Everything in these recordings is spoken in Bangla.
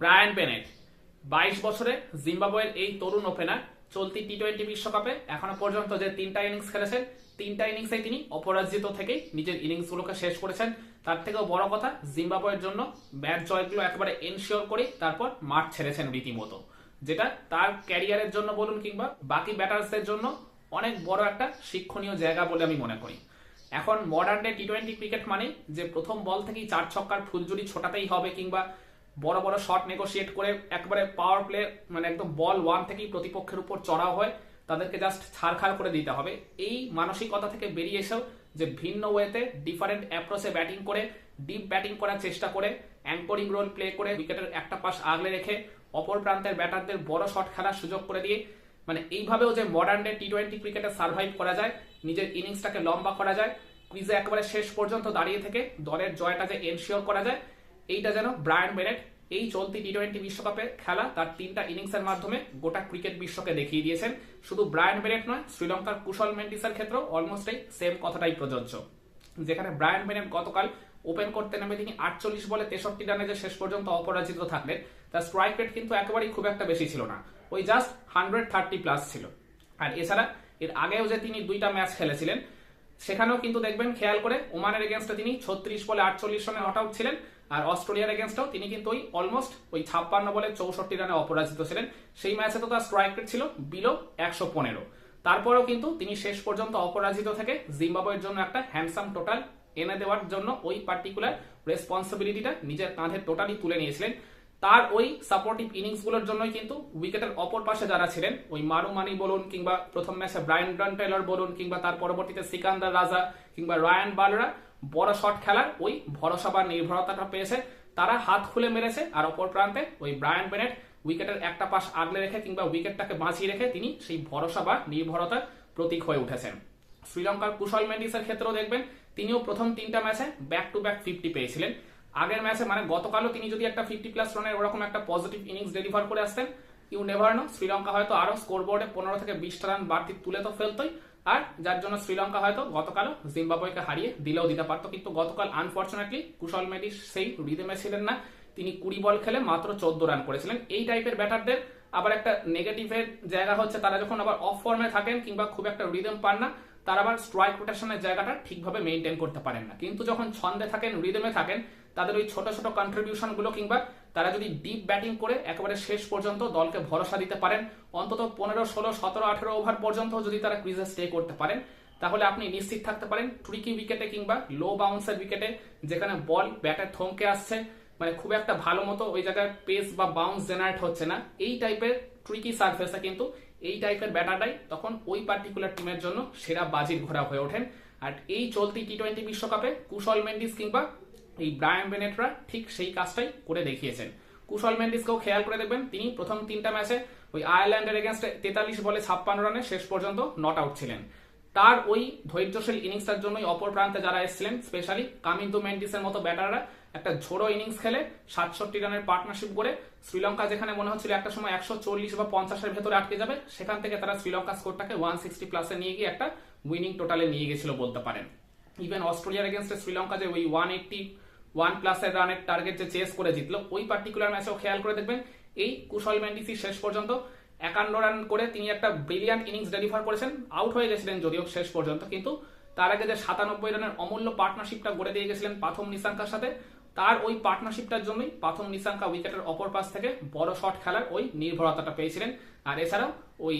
ব্রায়ান বেনেট, বাইশ বছরে জিম্বাবুয়ের এই তরুণ ওপেনার চলতি টি টোয়েন্টি বিশ্বকাপে এখনও পর্যন্ত যে তিনটা ইনিংস খেলেছেন, তিনটা ইনিংসে তিনি অপরাজিত থেকেই নিজের ইনিংসগুলোকে শেষ করেছেন। তার থেকেও বড় কথা, জিম্বাবুয়ের জন্য ব্যাট জয়গুলো একেবারে এনশিওর করে তারপর মাঠ ছেড়েছেন রীতিমতো, যেটা তার ক্যারিয়ারের জন্য বলুন কিংবা বাকি ব্যাটার্সদের জন্য অনেক বড় একটা শিক্ষণীয় জায়গা বলে আমি মনে করি। এখন modern day T twenty cricket মানে যে প্রথম বল থেকেই চার ছক্কার ফুলজুরি ছোটাতেই হবে কিংবা বড় বড় শট নেগোশিয়েট করে একবারে পাওয়ার প্লে মানে একদম বল ওয়ান থেকেই প্রতিপক্ষের উপর চড়াও হয়, তাদেরকে জাস্ট ছাড়খাড় করে দিতে হবে। এই মানসিকতা থেকে বেরিয়ে এসেও যে ভিন্ন ওয়েতে ডিফারেন্ট অ্যাপ্রোচে ব্যাটিং করে ডিপ ব্যাটিং করার চেষ্টা করে অ্যাঙ্করিং রোল প্লে করে উইকেটের একটা পাশ আগলে রেখে, অপর প্রান্তের ব্যাটারদের বড় শট খেলার সুযোগ করে দিয়ে মানে এইভাবেও যে মডার্ন ডে টি টোয়েন্টি ক্রিকেটে সার্ভাইভ করা যায়, নিজের ইনিংসটাকে লম্বা করা যায় ক্রিজে একেবারে শেষ পর্যন্ত দাঁড়িয়ে থেকে দলের জয়টা যে এনশিওর করা যায় এইটা যেন ব্রায়ান বেনেট এই চলতি টি টোয়েন্টি বিশ্বকাপে খেলা তার তিনটা ইনিংসের মাধ্যমে গোটা ক্রিকেট বিশ্বকে দেখিয়ে দিয়েছেন। শুধু ব্রায়ান বেনেট নয়, শ্রীলঙ্কার কুশল মেন্ডিসের ক্ষেত্রেও অলমোস্ট এই সেম কথাটাই প্রযোজ্য। যেখানে ব্রায়ান বেনেট গতকাল ওপেন করতে নামে তিনি আটচল্লিশ বলে তেষট্টি রানে যে শেষ পর্যন্ত অপরাজিত থাকলেন, তার স্ট্রাইক রেট কিন্তু একেবারেই খুব একটা বেশি ছিল না। ওই জাস্ট হান্ড্রেড থার্টি প্লাস ছিল। আর এছাড়া এর আগেও যে তিনি দুইটা ম্যাচ খেলেছিলেন, সেখানেও কিন্তু দেখবেন খেয়াল করে ওমানের এগেনস্টে তিনি ছত্রিশ বলে আটচল্লিশ রানে নট আউট ছিলেন। আর অস্ট্রেলিয়ার এগেনস্টও তিনি কিন্তু ওই অলমোস্ট ওই ছাপ্পান্ন বলে চৌষট্টি রানে অপরাজিত ছিলেন। সেই ম্যাচে তো তার স্ট্রাইক রেট ছিল বিলো একশো পনেরো। তারপরেও কিন্তু তিনি শেষ পর্যন্ত অপরাজিত থেকে জিম্বাবুয়ের জন্য একটা হ্যান্ডসাম টোটাল এনে দেওয়ার জন্য ওই পার্টিকুলার রেসপন্সিবিলিটিটা নিজের কাঁধে টোটালি তুলে নিয়েছিলেন। তার ওই সাপোর্টিভ ইনিংসগুলোর জন্যই কিন্তু উইকেটের অপর পাশে যারা ছিলেন, ওই মারু মানি বলুন কিংবা প্রথম ম্যাচে ব্রায়ান ডন টেলর বলুন কিংবা তার পরবর্তীতে সিকান্দার রাজা কিংবা রায়ান বালরা বড় শট খেলার ওই ভরসা বা নির্ভরতাটা পেয়েছে। তারা হাত খুলে মেরেছে আর অপর প্রান্তে ওই ব্রায়ান বেনেট উইকেটের একটা পাশ আগলে রেখে কিংবা উইকেটটাকে বাঁচিয়ে রেখে তিনি সেই ভরসা বা নির্ভরতার প্রতীক হয়ে উঠেছেন। শ্রীলঙ্কার কুশল মেন্ডিসের ক্ষেত্রেও দেখবেন, তিনিও প্রথম তিনটা ম্যাচে ব্যাক টু ব্যাক ফিফটি পেয়েছিলেন। আগের ম্যাচে মানে গতকালও তিনি যদি একটা ফিফটি প্লাস রানের ওরকম একটা পজিটিভ ইনিংস ডেলিভার করে আসতেন ইউ নেভার নো শ্রীলঙ্কা হয়তো আরও স্কোর বোর্ডে পনেরো থেকে বিশটা রান বাড়তি তুলে তো ফেলতোই। আর যার জন্য শ্রীলঙ্কা হয়তো গতকালও জিম্বাবুয়েকে হারিয়ে দিলেও দিতে পারতো। কিন্তু গতকাল আনফর্চুনেটলি কুশল মেডিস সেই রিদমে ছিলেন না। তিনি কুড়ি বল খেলে মাত্র চোদ্দ রান করেছিলেন। এই টাইপের ব্যাটারদের আবার একটা নেগেটিভের জায়গা হচ্ছে, তারা যখন আবার অফ ফর্মে থাকেন কিংবা খুব একটা রিদম পান না, তারা আবার স্ট্রাইক রোটেশনের জায়গাটা ঠিকভাবে মেনটেন করতে পারেন না। কিন্তু যখন ছন্দে থাকেন, রিদমে থাকেন, তাদের ওই ছোট ছোট কন্ট্রিবিউশনগুলো কিংবা তারা যদি ডিপ ব্যাটিং করে একেবারে শেষ পর্যন্ত দলকে ভরসা দিতে পারেন, অন্তত পনেরো, ষোলো, সতেরো, আঠেরো ওভার পর্যন্ত যদি তারা ক্রিজে স্টে করতে পারেন, তাহলে আপনি নিশ্চিত থাকতে পারেন ট্রিকি উইকেটে কিংবা লো বাউন্সের উইকেটে যেখানে বল ব্যাটে থমকে আসছে মানে খুব একটা ভালো মতো ওই জায়গায় পেস বা বাউন্স জেনারেট হচ্ছে না। এই টাইপের ট্রিকি সার্ফেসে কিন্তু এই টাইপের ব্যাটারটাই তখন ওই পার্টিকুলার টিমের জন্য সেরা বাজির ঘোরা হয়ে ওঠেন। আর এই চলতি টি টোয়েন্টি বিশ্বকাপে কুশল মেন্ডিস কিংবা এই ব্রায়ান বেনেটরা ঠিক সেই কাজটাই করে দেখিয়েছেন। কুশল মেন্ডিসকেও খেয়াল করে দেখবেন, তিনি প্রথম তিনটা ম্যাচে ওই আয়ারল্যান্ডের এগেনস্টে তেতাল্লিশ বলে ছাপ্পান্ন রানে শেষ পর্যন্ত নট আউট ছিলেন। তার ওই ধৈর্যশীল ইনিংসটার জন্যই অপর প্রান্তে যারা এসেছিলেন স্পেশালি কামিন্দু মেন্ডিসের মতো ব্যাটাররা, একটা ঝোড়ো ইনিংস খেলে সাতষট্টি রানের পার্টনারশিপ করে শ্রীলঙ্কা যেখানে মনে হচ্ছিল একটা সময় একশো চল্লিশ বা পঞ্চাশের ভেতরে আটকে যাবে, সেখান থেকে তারা শ্রীলঙ্কা স্কোরটাকে ওয়ান সিক্সটি প্লাসে নিয়ে গিয়ে একটা উইনিং টোটালে নিয়ে গেছিল বলতে পারেন। ইভেন অস্ট্রেলিয়ার এগেনস্টে শ্রীলঙ্কা যে ওই ওয়ান এইটটি ওয়ান প্লাসের রানের টার্গেট যে চেস করে জিতলো, ওই পার্টিকুলার ম্যাচেও খেয়াল করে দেখবেন, এই কুশল ম্যান্ডিসি শেষ পর্যন্ত একান্ন রান করে তিনি একটা ব্রিলিয়ান্ট ইনিংস ডেলিভার করেছেন আউট হয়ে গেছিলেন যদিও শেষ পর্যন্ত, কিন্তু তার আগে যে সাতানব্বই রানের অমূল্য পার্টনারশিপটা গড়ে দিয়ে গেছিলেন প্রথম নিশাঙ্কার সাথে, তার ওই পার্টনারশিপটার জন্যই প্রথম নিশাঙ্কা উইকেটের অপর পাশ থেকে বড় শট খেলার ওই নির্ভরতাটা পেয়েছিলেন, আর এছাড়াও ওই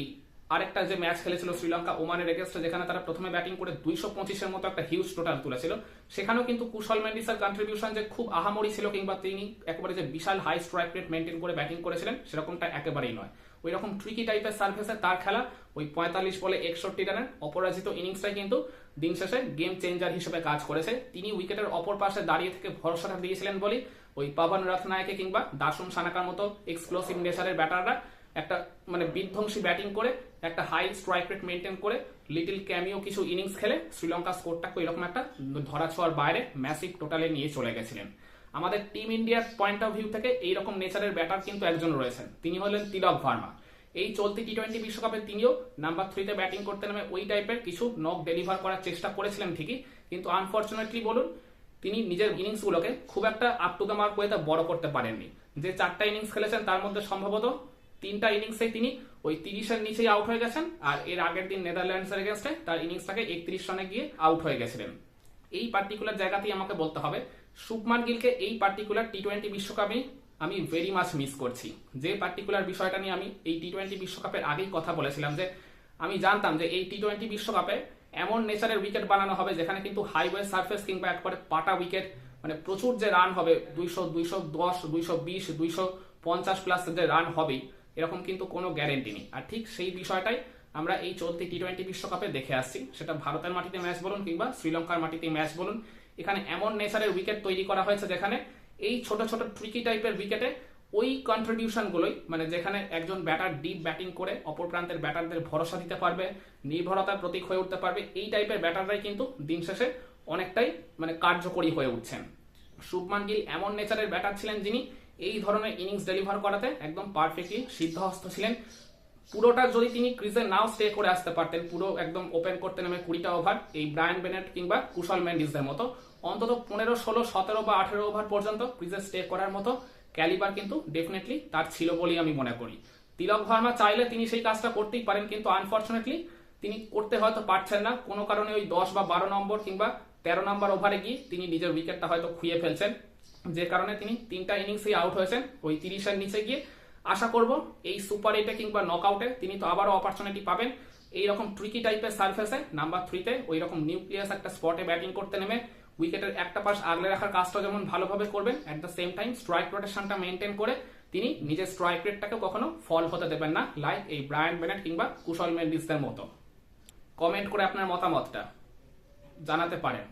আরেকটা যে ম্যাচ খেলেছিল শ্রীলঙ্কা ওমানের এগেনস্টে যেখানে তারা প্রথমে ব্যাটিং করে দুইশো পঁচিশের মতো একটা হিউজ টোটাল তুলেছিল। সেখানেও কিন্তু কুশল মেন্ডিসের কন্ট্রিবিউশন যে খুব আহামরি ছিল, কিংবা তিনি একেবারে যে বিশাল হাই স্ট্রাইক রেট মেনটেন করে ব্যাটিং করেছিলেন, সেরকমটা একেবারেই নয়। ওই রকম ট্রিকি টাইপের সার্ভিসে তার খেলা, ওই পঁয়তাল্লিশ বলে একষট্টি রানের অপরাজিত ইনিংসটাই কিন্তু দিন শেষে গেম চেঞ্জার হিসেবে কাজ করেছে। তিনি উইকেটের অপর পাশে দাঁড়িয়ে থেকে ভরসাটা দিয়েছিলেন বলে ওই পাবন রথনায়কে কিংবা দাসুম সানাকার মতো এক্সক্লুসিভ নেচারের ব্যাটাররা একটা মানে বিধ্বংসী ব্যাটিং করে, একটা হাই স্ট্রাইক রেট মেনটেন করে লিটিল ক্যামিও কিছু ইনিংস খেলে শ্রীলঙ্কা স্কোরটাকে এরকম একটা ধরা ছোঁয়ার বাইরে ম্যাসিভ টোটালে নিয়ে চলে গেছিলেন। আমাদের টিম ইন্ডিয়ার পয়েন্ট অফ ভিউ থেকে এইরকম নেচারের ব্যাটার কিন্তু একজন রয়েছেন। তিনি হলেন তিলক ভার্মা। এই চলতি টি টোয়েন্টি বিশ্বকাপে তিনিও নাম্বার থ্রিতে ব্যাটিং করতে নামে ওই টাইপের কিছু নক ডেলিভার করার চেষ্টা করেছিলেন ঠিকই, কিন্তু আনফর্চুনেটলি বলুন, তিনি নিজের ইনিংসগুলোকে খুব একটা আপ টু দ্য মার্ক ওয়েতে বড় করতে পারেননি। যে চারটা ইনিংস খেলেছেন তার মধ্যে সম্ভবত তিনটা ইনিংসে তিনি ওই তিরিশের নিচেই আউট হয়ে গেছেন, আর এর আগের দিন নেদারল্যান্ডস এর এগেনস্টে তার ইনিংসটাকে একত্রিশ রানে গিয়ে আউট হয়ে গেছিলেন। এই পার্টিকুলার জায়গাতেই আমাকে বলতে হবে শুভমান গিলকে এই পার্টিকুলার টি টোয়েন্টি বিশ্বকাপে আমি ভেরি মাচ মিস করছি। যে পার্টিকুলার বিষয়টা নিয়ে আমি এই টি টোয়েন্টি বিশ্বকাপের আগেই কথা বলেছিলাম যে, আমি জানতাম যে এই টি টোয়েন্টি বিশ্বকাপে এমন নেচারের উইকেট বানানো হবে যেখানে কিন্তু হাইওয়ে সার্ফেস কিংবা একবারে পাটা উইকেট মানে প্রচুর যে রান হবে, দুইশো দুইশো দশ, দুইশো বিশ, দুইশো পঞ্চাশ প্লাস যে রান হবেই এরকম কিন্তু কোনো গ্যারেন্টি নেই। আর ঠিক সেই বিষয়টাই আমরা এই চলতি টি টোয়েন্টি বিশ্বকাপে দেখে আসছি। সেটা ভারতের মাটিতে ম্যাচ বলুন কিংবা শ্রীলঙ্কার মাটিতে ম্যাচ বলুন। এখানে এমন নেচারের উইকেট তৈরি করা হয়েছে যেখানে এই ছোট ছোট ট্রিকি টাইপের উইকেটে ওই কন্ট্রিবিউশন গুলোই মানে যেখানে একজন ব্যাটার ডিপ ব্যাটিং করে অপর প্রান্তের ব্যাটারদের ভরসা দিতে পারবে, নির্ভরতার প্রতীক হয়ে উঠতে পারবে, এই টাইপের ব্যাটাররাই কিন্তু দিন শেষে অনেকটাই মানে কার্যকরী হয়ে উঠছেন। শুভমান গিল এমন নেচারের ব্যাটার ছিলেন যিনি এই ধরনের ইনিংস ডেলিভার করাতে একদম পারফেক্টলি সিদ্ধহস্ত ছিলেন। পুরোটা যদি তিনি ক্রিজে নাও স্টে করে আসতে পারতেন, পুরো একদম ওপেন করতে নেমে কুড়িটা ওভার এই ব্রায়ান বেনেট কিংবা কুশল ম্যান্ডিসদের মতো, অন্তত পনেরো, ষোলো, সতেরো বা আঠেরো ওভার পর্যন্ত ক্রিজে স্টে করার মতো ক্যালিবার কিন্তু ডেফিনেটলি তার ছিল বলেই আমি মনে করি। তিলক ভার্মা চাইলে তিনি সেই কাজটা করতেই পারেন, কিন্তু আনফর্চুনেটলি তিনি করতে হয়তো পারছেন না। কোনো কারণে ওই দশ বা বারো নম্বর কিংবা তেরো নম্বর ওভারে গিয়ে তিনি নিজের উইকেটটা হয়তো খুঁয়ে ফেলছেন। যে কারণে তিনি তিনটা ইনিংসেই আউট হয়েছেন। ওই তিরিশের নিচে গিয়ে আশা করব এই সুপার এইটে কিংবা নকআউটে তিনি তো আবারও অপরচুনিটি পাবেন। এইরকম ট্রিকি টাইপের সার্ফেসে নাম্বার থ্রিতে ওই রকম নিউক্লিয়াস একটা স্পটে ব্যাটিং করতে নেমে উইকেটের একটা পাশ আগলে রাখার কাজটা যেমন ভালোভাবে করবেন at the same time strike রোটেশনটা maintain করে তিনি নিজের স্ট্রাইক রেটটাকে কখনো ফল হতে দেবেন না লাইক এই ব্রায়ান বেনেট কিংবা কুশল মেন্ডিসদের মতো। কমেন্ট করে আপনার মতামতটা জানাতে পারেন।